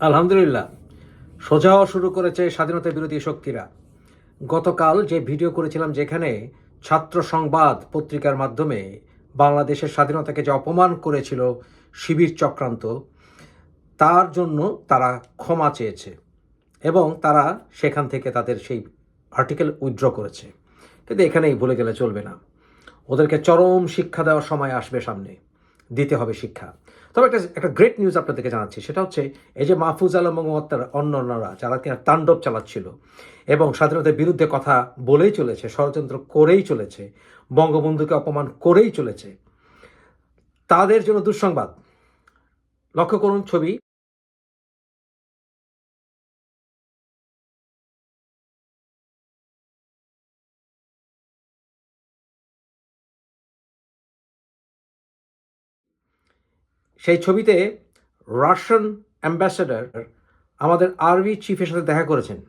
আলহামদুলিল্লাহ, সোজা শুরু করেছে স্বাধীনতা বিরোধী শক্তিরা। গতকাল যে ভিডিও করেছিলাম যেখানে ছাত্র সংবাদ পত্রিকার মাধ্যমে বাংলাদেশের স্বাধীনতাকে যে অপমান করেছিল শিবির চক্রান্ত, তার জন্য তারা ক্ষমা চেয়েছে এবং তারা সেখান থেকে তাদের সেই আর্টিকেল উইথড্র করেছে। কিন্তু এখানেই ভুলে গেলে চলবে না। ওদেরকে চরম শিক্ষা দেওয়ার সময় আসবে সামনে। দিতে হবে শিক্ষা। তবে একটা একটা গ্রেট নিউজ আপনাদেরকে জানাচ্ছি। সেটা হচ্ছে, এই যে মাহফুজ আলম এবং অন্য অন্যরা যারা কিনা তাণ্ডব চালাচ্ছিল এবং স্বাধীনতার বিরুদ্ধে কথা বলেই চলেছে, ষড়যন্ত্র করেই চলেছে, বঙ্গবন্ধুকে অপমান করেই চলেছে, তাদের জন্য দুঃসংবাদ। লক্ষ্য করুন ছবি। সেই ছবিতে রাশিয়ান অ্যাম্বাসেডর আমাদের আরবি চিফের সাথে দেখা করেছেন।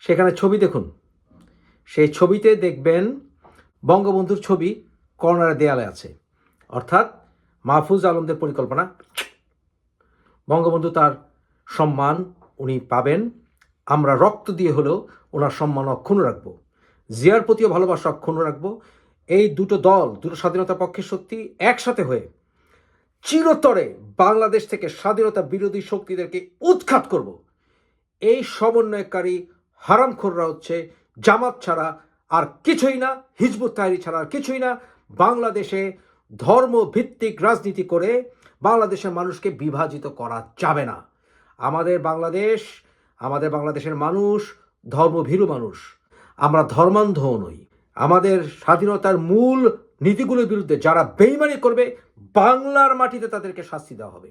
সেখানে ছবি দেখুন। সেই ছবিতে দেখবেন বঙ্গবন্ধুর ছবি কর্নারে দেয়ালে আছে। অর্থাৎ মাহফুজ আলমদের পরিকল্পনা। বঙ্গবন্ধু তার সম্মান উনি পাবেন। আমরা রক্ত দিয়ে হলেও ওনার সম্মান অক্ষুণ্ণ রাখব। জিয়ার প্রতিও ভালোবাসা অক্ষুণ্ণ রাখব। এই দুটো দল, দুটো স্বাধীনতা পক্ষের শক্তি একসাথে হয়ে চিরতরে বাংলাদেশ থেকে স্বাধীনতা বিরোধী শক্তিদেরকে উৎখাত করব। এই সমন্বয়কারী হারামখোররা হচ্ছে জামাত ছাড়া আর কিছুই না, হিজবুত তাহরি ছাড়া আর কিছুই না। বাংলাদেশে ধর্মভিত্তিক রাজনীতি করে বাংলাদেশের মানুষকে বিভাজিত করা যাবে না। আমাদের বাংলাদেশ, আমাদের বাংলাদেশের মানুষ ধর্মভীরু মানুষ। আমরা ধর্মান্ধও নই। আমাদের স্বাধীনতার মূল নীতিগুলোর বিরুদ্ধে যারা বেইমানি করবে বাংলার মাটিতে তাদেরকে শাস্তি দেওয়া হবে।